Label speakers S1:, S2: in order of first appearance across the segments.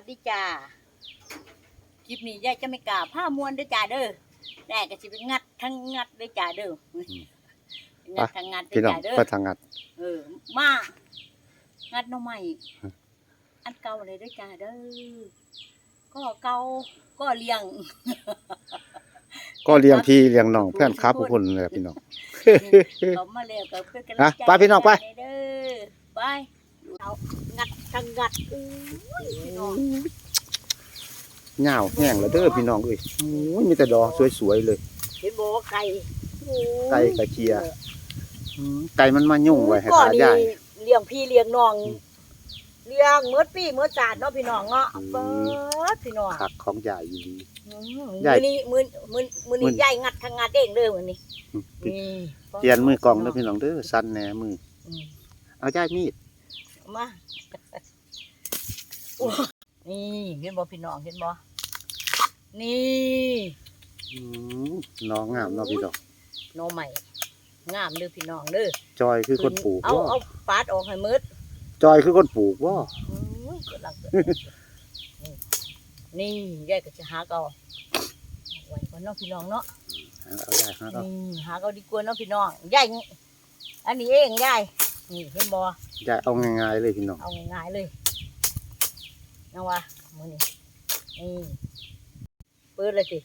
S1: วัสดีจ้าคลิปนี้ยายจะไม่กล้าผ้ามวนเด้อจ้าเด้อแต่ก็สิไปงัดทั้งงัดเด้อจ้าเด้องัดทั้งงัดเด้
S2: พี่
S1: อ
S2: น้อง
S1: จ้าเด้อ
S2: ไปทางงัด
S1: เออมางัดหน่อไม้อันเก่าเลยเด้อจ้าเด้อก็เก่าก็เลี้ยง
S2: ก็เลี้ยงพี่เลี้ยงน้องเพื่อนครับพวกคุณเลยพี่น้อง
S1: เขามาแล้วก็เป็นกำลั
S2: อะ
S1: งใจ
S2: ไปพี่น้องไป
S1: เด้อไป เอางัดทั้งงัดอุ้ยพี่น้อง
S2: เหงาแห้งแล้วเด้อพี่น้องเอ้ยโอ้ยมีแต่ดอกสวยๆเลย
S1: เห็นบอกว่าไก่โอ้ย
S2: ไก่กระเชียอืมไก่มันมายุ่งไว้ให้
S1: ก่อ
S2: ทาน
S1: นี่
S2: ยาย
S1: เลี้ยงพี่เลี้ยงน้อง
S2: อืม
S1: เลี้ยงเมื่อปีเมื่อศาสตร์เนาะพี่น้องเนาะ
S2: อืม
S1: เบิดพี่น้อง
S2: ผักของยายอยู่ดี
S1: อืม
S2: ยาย
S1: มื้อนี้มื้อมื้อมื้อ
S2: มื้
S1: นี้
S2: อ
S1: ยายงัดทั้งงัดเองเด้อมื้อนี้
S2: อืม
S1: นี่
S2: เปลี่ยนมือกล่องเด้อพี่น้องเด้อสั้นแหน่มือ
S1: อืม
S2: เอายายมีด
S1: มาโอ้นี่เห็นบ่พี่น้องเห็นบ่นี่
S2: อืมน้องงามเนาะพี่น้อง
S1: หน่อใหม่งามเด้อพี่น้องเด้อ
S2: จอยคือคนปลูก
S1: เอา
S2: ว่า
S1: เอาปาดออกให้หมืด
S2: จอยคือคนปลูกว่า
S1: อุ้ยกำลังเกิดนี่ยายก็จะหาเกาไว้ก่อนเนาะพี่น้องเนาะ
S2: เอายายฮะเอา
S1: นี่หาเกาดีกว่าเนาะพี่น้องยายอันนี้เองยาย นี่เห็นบ่
S2: ยายเอาง่ายๆเลยพี่น้อง
S1: เอาง่ายๆเลยนะวะมือนี่นี่เปิดเลยสิ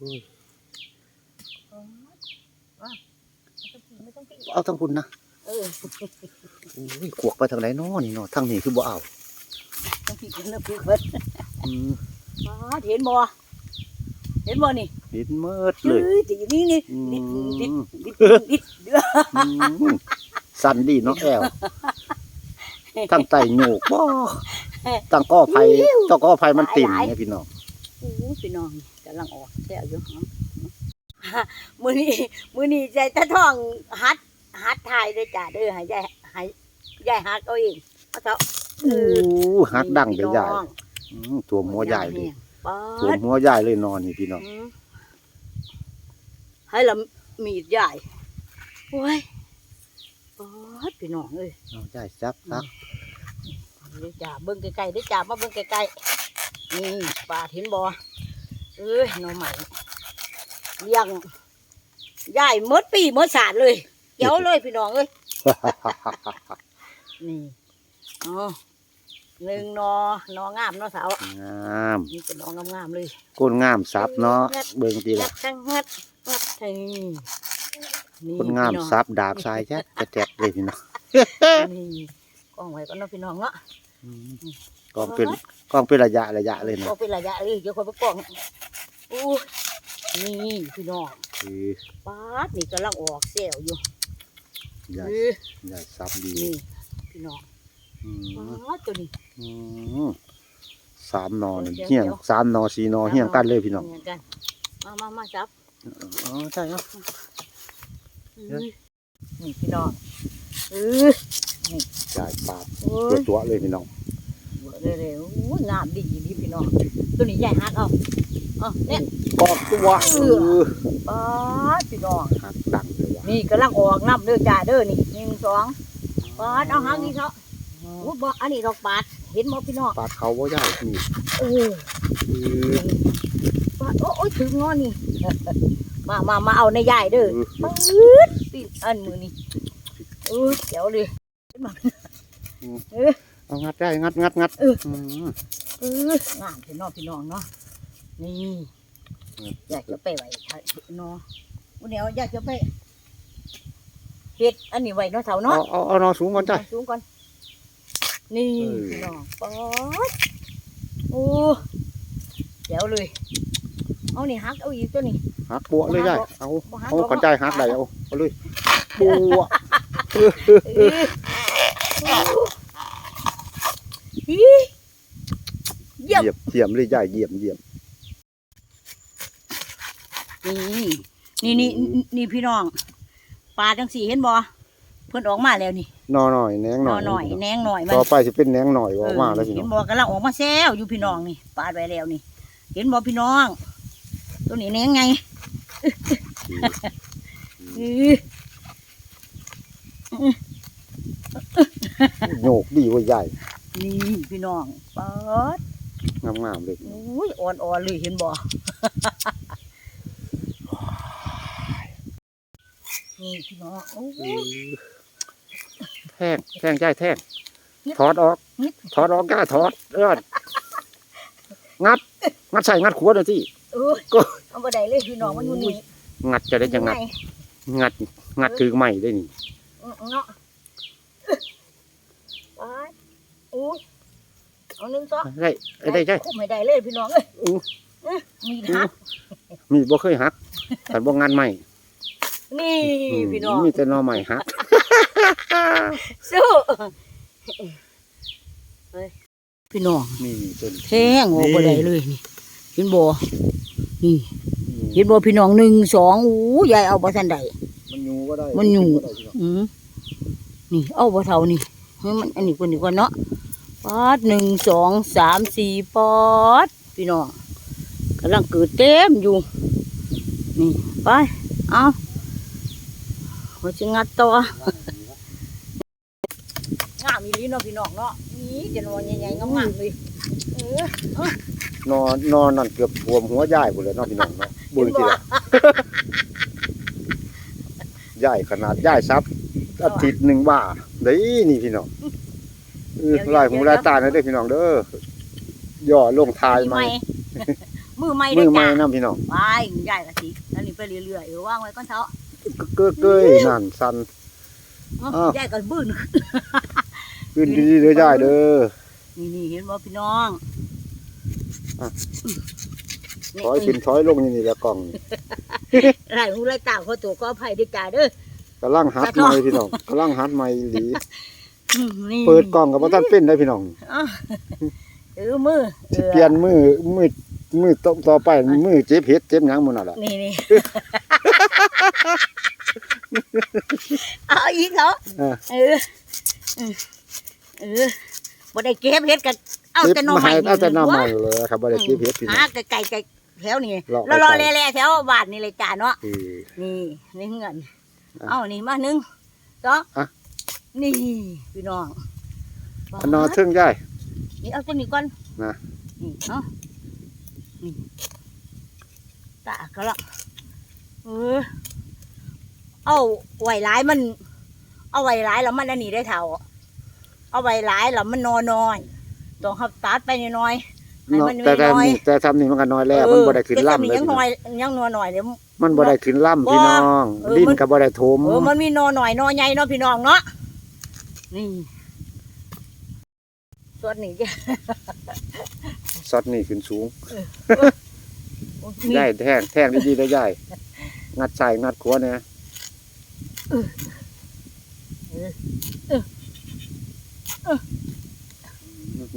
S2: อุ้ย
S1: อ๋ออะไม่ต้องกินไม่ต้องกิน
S2: เอาทั้งคุณนะ
S1: เออ
S2: อุ้ยขวกไปทางไหนเนาะนี่เนาะทางนี้คือบ่เอา
S1: ต้องกินกันนะพี่เพิ่น
S2: อืม
S1: อ๋อเห็นบ่ เห็นบ่นี่
S2: เห็นเมิด
S1: ยื
S2: เลย
S1: ดตีนี่นี่
S2: อื
S1: ดิดดิด
S2: ม
S1: ดิดดิดเดือ
S2: อืมสันดีเนาะแอวตั้งไตโยกบ่ตั้งก้อไผ่ตั้งก้อไผ่มันติ่มเนี่ยพี่น้อง
S1: โอ้พี่น้องกำลังออกแถวอยู่ฮะมื้อนี้มื้อนี้ใจตะท้องฮัดฮัดทายด้วยจ้าเด้อให้ยายให้ยายฮัดเอาเองเอาเถอะ
S2: อู้หักดังไปใหญ่
S1: พี่น้อง
S2: อืมตัวหัวใหญ่เลย
S1: ป๊า
S2: ตัว
S1: ด
S2: หัวใหญ่เลยนอนนี่พี่น้อง
S1: อืมให้ละมีดใหญ่โอ้ยป๊าดพี่น้องเอ้ย
S2: เอาใหญ่ซักซัก
S1: เดี๋ยวจ้าเบิ่งไกลๆเดี๋ยวจ้ามาเบิ่งไกลๆนี่ปลาเห็นบ่เอ้ยหน่อใหม่เลี้ยงใหญ่เมดปีเมดศาสตร์เลยเดี๋ยวเลยพี่น้องเอ้ยนี่อ๋อ หนึ่งหนอหนองามเนาะสาว
S2: งาม
S1: นี่เป็นหนองงามๆเลย
S2: ก้นงามซับเนาะเบิ่งที
S1: งั
S2: ละ
S1: ดทั้งงัดงัดทั้งนี่
S2: ก้นงาม
S1: พี่น้อ
S2: ซับดาบทรายแจ๊ดกระแจดเลยพี่น้อง
S1: นี่กล้องไว้ก่อนเนาะพี่น้องเนาะ
S2: อืมกองเป็นกองเป็นระยะระยะเลยนะ
S1: ก็เป็นระยะเลยเดี๋ยวคนไปกล้องอู้นี่พี่น้อง
S2: คือ
S1: ป๊าดนี่กำลังออกเซลอยู่
S2: ใหญ่
S1: เออ
S2: ใหญ่ซับดี
S1: นี่พี่น้อง
S2: อื
S1: ป๊ามดตัวนี้
S2: อืมสามนอนี่
S1: เดี๋ยว
S2: เฮียง
S1: เดี๋ยว
S2: สามนอสี่นอเฮียงกันเลยพี่น้อง
S1: เฮียงกันมามามาจับ
S2: อ๋อใช่เนาะเดี๋ยว
S1: นี่พี่น้องเออ
S2: ใหญ่ปาด
S1: โอ้
S2: ตัวยตัวเลยพี่น้อง
S1: เร็วๆโอ้ยงามดีนี่พี่น้องตัวนี้ใหญ่ฮักเอาเอาเนี่ย
S2: ปอกตัว
S1: เออป๊าดพี่น้อง
S2: หักดังเลยว่ะ
S1: นี่กำลังออกน้ำเด้อจ้าเด้อนี่หนึ่งสองปาดเอาหางนี่เถอะโอ้บ่อันนี้ดอกปาดเห็นบ่พี่น้อง
S2: ปาดเขาว่าใหญ่นี่
S1: เออ
S2: คือ
S1: ปาดโอ้โอ้ยถึงงอนี่มามามาเอาในยายเด้อปื๊ดปีนอันมือนี่เออเดี๋ยวเลยเออ
S2: เอางัดได้งัดงัดงัด
S1: เออ
S2: ม
S1: เอองามพี่น้องพี่น้องเนาะนี่อยากจะไปไหวเนาะวันเดียวอยากจะไปเฮ็ดอันนี้ไว้เนาะเสา
S2: เอา
S1: เนาะ
S2: เอาเอานอสูงก่อนจ้ะ
S1: สูงก่อน นี่
S2: เออ
S1: พี่น้องป๊อดโอ้เดี๋ยวเลย เอานี่ฮักเอาอีกตัวนี้
S2: หักปัวเลยได้เอา
S1: บ่หัก
S2: เอา
S1: หรอก
S2: ก่อนใจหักได้เอาเอาเลยปัว
S1: เอ้ยอี๋เยี่ยม
S2: เหยียบเยี่ยมเลยใหญ่เยี่ยมเยี่ยม
S1: นี่นี่นี่นี่นี่พี่น้องปลาจังสีเห็นบ่เพิ่นออกมาแล้วนี่
S2: นอหน่อยแหนงห
S1: ห
S2: น่
S1: น่
S2: อ
S1: อยหน่อยแหนงหน่อยมัน
S2: ต่อไปจะเป็นแหนงหน่อยออกมาแล้วพี่
S1: เห็
S2: น้อนง
S1: บ่กำลังออกมาแซวอยู่พี่น้องนี่ปลาไว้แล้วนี่ เห็นบ่พี่น้อง ตัวนี้แหนงไงอื้อ
S2: โยกดีกว่าใหญ่
S1: นี่พี่น้องเปิด
S2: งามๆเลย
S1: อุ้ยอ่อนๆเลยเห็นบ่นี่พี่น้องโอ้ย
S2: แท่งแท่งใช่แท่งถอดออก
S1: นิด
S2: ถอดออกกล้าถอดเอองัด งัดใส่งัดขวดเลยที่
S1: เออ
S2: ก็
S1: เอาบ่ได้เลยพี่น้องมันอยู่นี่
S2: งัดจะได้จะงัด
S1: ไง
S2: งัดงัดคือใหม่ได้นี่
S1: เนาะไปอุ้ยเอาหนึ่งสอง
S2: ได้ได้ใช่
S1: คุมไม่ได้เลยพี่น้องเอ้ย
S2: อู้
S1: เอ้ยมีทัก
S2: มีบ่เคยหักแต่บ่งานใหม่
S1: นี่พี่น้อง
S2: มีแต่หนอใหม่หัก
S1: สู้เฮ้ยพี่น้อง
S2: นี่ต้น
S1: แทงออกบ่ได้เลยนี่เห็นบ่นี่
S2: นี่
S1: เห็นบ่พี่น้องหนึ่งสองอู้ยายเอาบ่ทันใด
S2: มันอยู่ก็ได้
S1: มันอยู่
S2: ก็ได้พี่น้อง
S1: อืมนี่เอาบ่เท่านี่เฮ้ยมันอันนี้คนนี้ก่อนเนาะปอดหนึ่งสองสามสี่ปอดพี่น้องกำลังเกิดเต็มอยู่นี่ไปเอาว่าจะงัดต่องามอีหลีเนาะพี่น้องเนาะนี่จะนอนใหญ่ๆงามๆเลยเออน
S2: อนนอนนั่นเกือบท่วมหัวย่ายหมดเลยเนาะพี่น้องเนาะบุญทีละย่ายขนาดย่ายซับอาทิตย์หนึ่งว่าเด้นี่พี่น้องเออลายหูลายตาเด้อพี่น้องเด้อย่อลงทาย
S1: มือ
S2: ให
S1: ให
S2: ม่
S1: ม่มือใหม่
S2: มื
S1: ได้
S2: อใหม่
S1: จ้า
S2: นํพี่น้อง
S1: ไปใหญ่ละสิอันนี้ไปเรื่อยๆเออว่างไว้ก่อนเถอะ
S2: เก้อเกยนั่นสั่น
S1: เอ้า
S2: อ้าว
S1: ใหญ่ก็บื้น
S2: ขึ้นดีๆเด้อย่ายเด้อ
S1: นี่นี่เห็นบ่พี่น้อง
S2: อะ
S1: นี่
S2: ถอยขึ้นถอยลงนี่นี่แหละกล่องนี่
S1: ไร่หูไร่ตาเขาตัวก็ไผ่ได้จ่าเด้อ กำ
S2: ลังหัด
S1: แต่
S2: ให
S1: ก็
S2: ม่พี่น้องกำลังหัดใหม่อีหลี
S1: อืมนี่
S2: เปิดกล่องกับบ่ทันเป็นได้พี่น้อง
S1: อ้าวเออมือ
S2: สิเปลี่ยนมือมือมือต่อต่อไปมือเจ็บเฮ็ดเจ็บหยังหมื้นั่นล่ะ
S1: นี่นี่ เอาอีกเหรอ
S2: เออ
S1: เออ เออเออบ่ได้เก็บเฮ็ดกันเอาแต่หน่อ
S2: มา
S1: ไม้
S2: ให้เอาแต่หน่อไม้
S1: นี่
S2: เลยครับบ่ได้เก็บเฮ็ดพี่น้
S1: หา
S2: อง
S1: ไก่ไก่แถวนี่
S2: เลาะ
S1: รอรอ
S2: ไกลๆ
S1: แล่ๆแถวบ้านนี่เลยจ้าเนาะ
S2: เออ
S1: นี่นี่เงิน
S2: อะ
S1: เอานี่มาหนึ่งสอง
S2: อะ
S1: นี่พี่น้อง
S2: อันนอนเทิงยาย
S1: นี่เอาตัวนี้ก่อน
S2: นะ
S1: นี่เอานี่ตาเขาละเออเอาไว้หลายมัน เอาไว้หลายแล้วมันอันนี้ได้เท่า เอาไว้หลายแล้วมันนอนน้อยต้องขับตัดไปน้อยๆให้
S2: เนาะ
S1: มัน
S2: แต่แต่
S1: น้อย
S2: นี่แต่ทำนี่มันก็น้อยแล้ว
S1: เออ
S2: มันบ่ได้ขึ้นล่ำ
S1: แต่
S2: เลย
S1: ยัง
S2: พี่น้
S1: น้
S2: อ
S1: องยยังนัวหน่อยเดี๋ยว
S2: มันบ่ได้ขึ้นล่ำพี่น้อง
S1: เออ
S2: ดิน
S1: มัน
S2: ก็บ่ได้ถม
S1: เออมันมีนอหน่อยนอใหญ่เนาะพี่น้องเนาะนี่ส่วนนี้จ้ะ
S2: ซอดนี่ขึ้นสูง
S1: นี่
S2: ยายแท่งแท่งดีๆเด้อยายงัดใส่งัดขวเนี่ย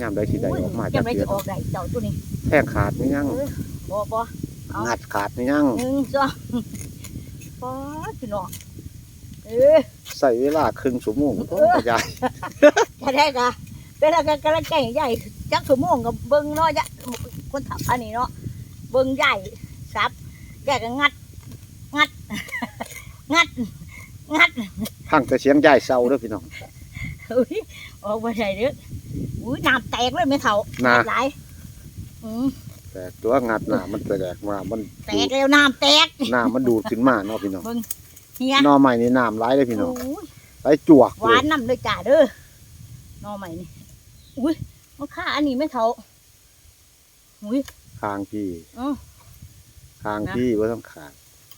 S2: ยามใดสิได้ออกมา
S1: จะ
S2: จาก
S1: ไม่
S2: เดือ
S1: จะ
S2: น
S1: ออกได้เจ้าตัวนี้
S2: แท่งขาดนี่ยัง
S1: เออบ่บ่เอางั
S2: งัดขาดนี่ยัง
S1: หนึ่งสองป๊าดพี่น้องเออ
S2: ใส่เวลาครึ่งชั่วโมงโอ้ยาย
S1: จะได้กะเป็นอะไรกันกำลังใจใหญ่จักชั่วโมงกับเบิ้งเนาะยะคนทำอันนี้เนาะเบิ้งใหญ่ซับใหญ่ก็งัด งัด งัด งัด
S2: พังแต่เสียงยายเศร้าเด้อพี่น้อง
S1: อุ้ย ออกมาใส่เด้ออุ้ยน้ำแตกเลยไม่เท่า
S2: นะ
S1: หลายอืม
S2: แต่ตัวงัดหน้ามันแตกมามัน
S1: แตกแล้วน้ำแตก
S2: หน้ามันดูดขึ้นมาเนาะพี่น้อง
S1: เฮีย
S2: หนอใหม่นี่น้ำไหลเลยพี่น้อง
S1: โอ้ย
S2: ไหลจวก
S1: หวานน้ำเลยจ่าเด้อหนอใหม่นี่อุ้ยมันค่าอันนี้ไม่เท่าอุ้ย
S2: คางพี่
S1: อ๋อ
S2: คางพี่ว่าต้องขาด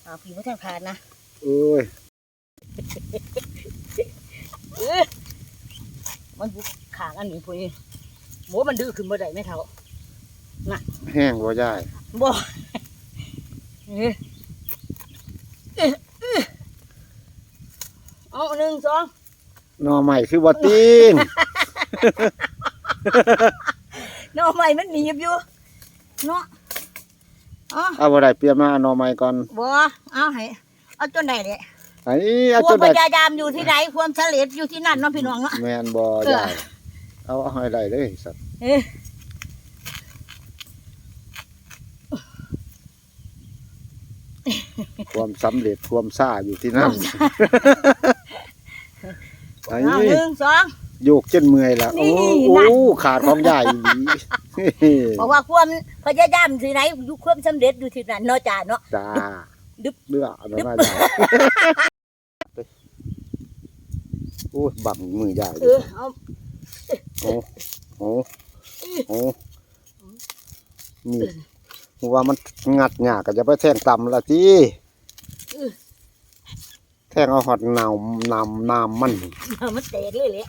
S1: อ่าพี่ไม่ทำขาดนะ
S2: เอ้ย
S1: เออ มันบุกขางอันนี้พวกนี้หมูมันดื้อขึ้นมาได้ไม่เท่า
S2: แห้งบ่ยาย
S1: บ่เออเออเออเอาหนึ่งสอง
S2: หนอใหม่คือบ่ตีน
S1: หน่อใหม่มันหนีบอยู่เนาะเอ๋อ
S2: เอาบ่ได้เปลี่ยนมาเอาหนอใหม่ก่อน
S1: บ่เอาให้เอาจนได้เลย
S2: ไอ้เอา
S1: ควา
S2: จ
S1: ม
S2: น
S1: พ
S2: ได้
S1: ยายามอยู่ที่ไหนความเฉลียดอยู่ที่นั่นเนาะพี่น้องเนาะ
S2: แม่นบ่
S1: เออ
S2: ยายเอาเอาให้ได้เลยสัตว์
S1: เอ้ย
S2: ความสำเร็จความซ่าอยู่ที่นั่นไอ้
S1: เอาหนึ่งสอง
S2: โยกจนเมื่อยแล้ว
S1: นี่
S2: โอ้
S1: นั่น
S2: โอ้ขาดของใหญ่อีหลี
S1: บอกว่าความพยายามสิไหนอยู่ความสำเร็จอยู่ที่นั่นเนาะจ้าเนาะ
S2: จ้า
S1: ดึบ
S2: เลืออันนั้นน่าจะโอ้ยบังมือใหญ่
S1: เออเอา
S2: โอ้โอ้โอ้นี่ว่ามันงัดหยากก็จะไปแทงต่ำละทีแทงเอาหอดหนาวนำน้ำมัน
S1: มันแตกเลยแหละ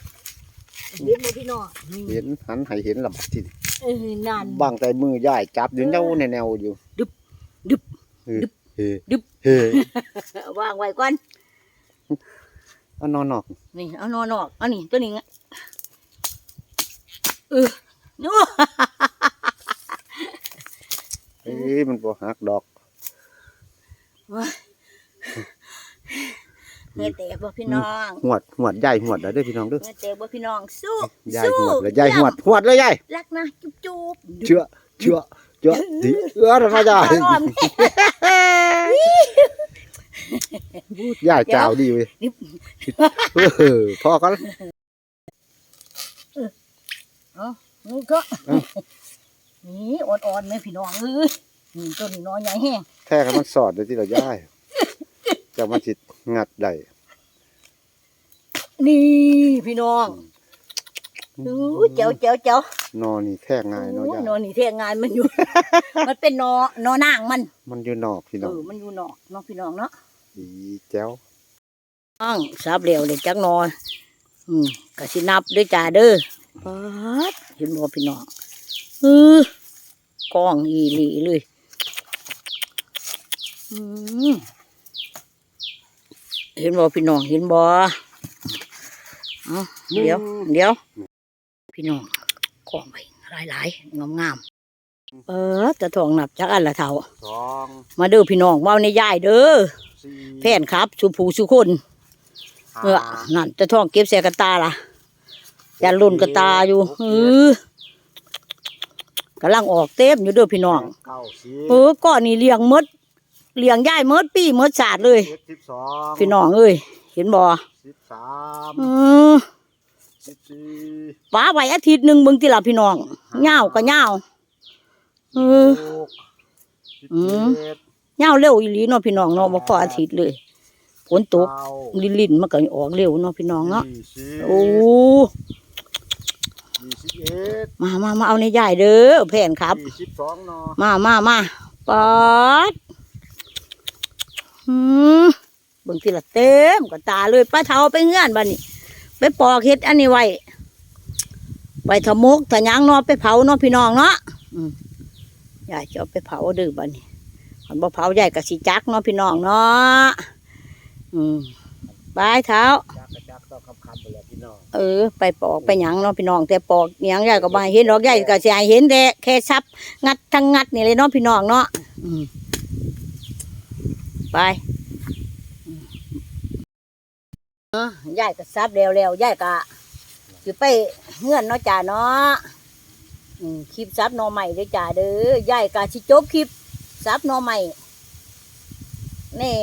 S1: เห็นบ่พี่น้อง
S2: เห็นหันให้เห็นละบัดทีนี้
S1: เออนั่น
S2: บางแต่มือใหญ่จับอยู่แนวแนวๆอยู่
S1: ดึบดึบ
S2: เฮ้ย
S1: ดึบ
S2: เฮ้ย
S1: ดึบ
S2: เฮ้ยวา
S1: งไว้ก่อน
S2: เอานอนนอก
S1: นี่เอานอนออกเอันนี้ตัวนี้ไงเออนู่
S2: เอ้ยมันบ่หักดอก
S1: เงี้ยแตกบ่พี่น้อง
S2: หวดหวดใหญ่หวดแล้วเด้อพี่น้องเด้อ
S1: เงี้ยแตกบ่พี่น้องสู้
S2: ใหญ่
S1: สู้
S2: หวดแล้วใหญ่หวดหวดเลยใหญ่
S1: รักนะจุ๊บจุ๊บ
S2: เชื่อเชื่อเชื่อดิเออทำไมใหญ่
S1: อ้อมนี่
S2: ใหญ่เจ้าดีเว้ย
S1: นี่
S2: เออพอกัน
S1: นี่ก็
S2: เอ้า
S1: นี่อ่อนๆไหมพี่น้องเอ้ยนี่ต้นนี้น้อยใหญ่แห้ง
S2: แท้ให้มันสอดเลยที่เราย่ายจะมาจิตงัดได้
S1: นี่พี่น้องอู้เจ๋วเจ๋วเจ๋วน
S2: อนนี่แท้ง่ายเนาะ
S1: โอ้
S2: ย่าย
S1: นอนนี่เท่งานมันอยู่ มันเป็นนอนอนางมัน
S2: มันอยู่นอกพี่
S1: เอ
S2: น้อง
S1: อมันอยู่นอกเน้องพี่น้องเนาะ
S2: อีแจ้ว
S1: น้องสับเหลวเลยจักหนออืมกสินับด้วยจ้าเด้อป๊าดเห็นบ่พี่น้องเออกองอีหลีเลย อืมเห็นบ่พี่น้องเห็นบ่เอาเดี๋ยว เดี๋ยว พี่น้องกองไปหลายๆงามๆเออจะทองนับจักอันละเท่า
S2: สอง
S1: มาเด้อพี่น้องเว้าในยายเด้อ
S2: สี่
S1: แฟนครับสุผูสุคน เออนั่นจะท้องเก็บใส่กระตาล่ะยันลุ่นกระตาอยู่เออกำลังออกเต็มอยู่เด้อพี่น้อง
S2: เก้าสิบ
S1: เออก้อนนี่เลี้ยงหมดเลี้ยงยายหมดปีหมดศาสตร์เลย
S2: เจ็ดสิบสอง
S1: พี่น้องเอ้ยเห็นบ่
S2: สิบสาม
S1: เออ
S2: สิบสี่
S1: ป้าไว้อาทิตย์หนึ่งเบิ่งติล่ะพี่น้องเหงาก็เหงาเออ
S2: หกสิบ
S1: อืม
S2: เจ็ด
S1: เหงาเร็วอีหลีเนาะพี่น้องเนาะบ่พออาทิตย์เลย ฝนตก
S2: เก้า
S1: ลิ้นๆมันก็ออกเร็วเนาะพี่น้องเนาะ
S2: ยี่สิบ
S1: โอ้
S2: ยี่สิบเอ็ด
S1: มามามาเอาในยายเด้อแผนครับ
S2: ยี่สิบสองเนาะ
S1: มามามาปอดอืมเบิ่งทีละเต็มกับตาเลยป้าเทาไปเงื่อนบ้านนี้ไปปอกเห็ดอันนี้ไว้ไว้ทำมกถ้าหยังเนาะไปเผาเนาะพี่น้องเนาะอืมยายจะเอาไปเผาเดื้อบ้านนี้มันบ่เผาใหญ่กับสีจักเนาะพี่น้องเนาะ อืมบายเท้า
S2: จักกระจักต้องคำคำไปแล้วพี่น้อง
S1: เออ ไปปอกไปหยังเนาะพี่น้องแต่ปอกหยังยายก็บ่ให้เห็นดอกยายก็สิให้เห็นแต่แค่ซับงัดทั้งงัดนี่เลยเนาะพี่น้องเนาะอืมไปอืมเออยายก็ซับแล้วแล้วยายก็สิไปเงื่อนเนาะจ้าเนาะอืมคลิปซับหนอใหม่เด้อจ้าเด้อยายก็สิจบคลิปซับหนอใหม่นี่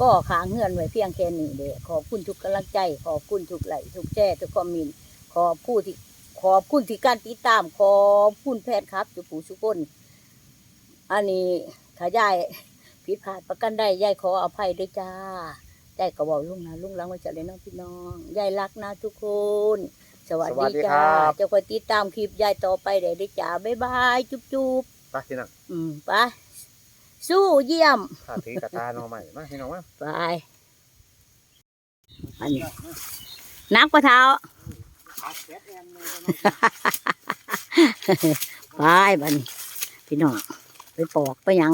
S1: ก็ขางเงื่อนไว้เพียงแค่นี้เด้อขอบคุณทุกกำลังใจ ขอบคุณทุกไลค์ทุกแชร์ทุกคอมเมนต์ขอบคุณที่ขอบคุณที่การติดตาม ขอบคุณแพทย์ครับจุผูสุกคนอันนี้ถ้ายายผิดพลาดประกันได้ยายขออภัยด้วยจ้ายายก็บอกลุงนะลุงหลังไว้จะเลยเน้องพี่น้องยายรักนะทุกคนสวัสดีจ้าเจะคอยติดตามคลิปยายต่อไปได้ด้วยจ้าบ๊ายบายจุ๊บจุ๊บ
S2: ไปพี่น้อง
S1: อืมไป สู้เยี่ยม
S2: ถ้าถือกระตาหนอใหม่มาพี่น้องมา
S1: ไปอันนี้นักปะเท้าไปบัดนพี่น้องไปปอกไปหยัง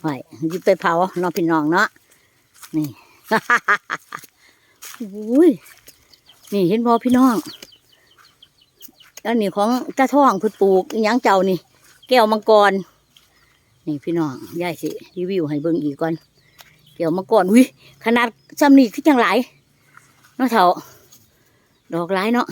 S1: ไปยิไปเผาเนาะพี่น้องเนาะนี่อุ้ยนี่เห็นบอพี่น้องอันนี้ของตาท่องเพิ่นปลูกอิหยังเจ้านี่ แก้วมังกร นี่พี่น้องยายสิรีวิวให้เบิ่งอีกก่อนแก้วมังกรอุ้ยขนาดซ้ำนี่คือจังหลายเนาะเถ่าดอกหลายเนาะ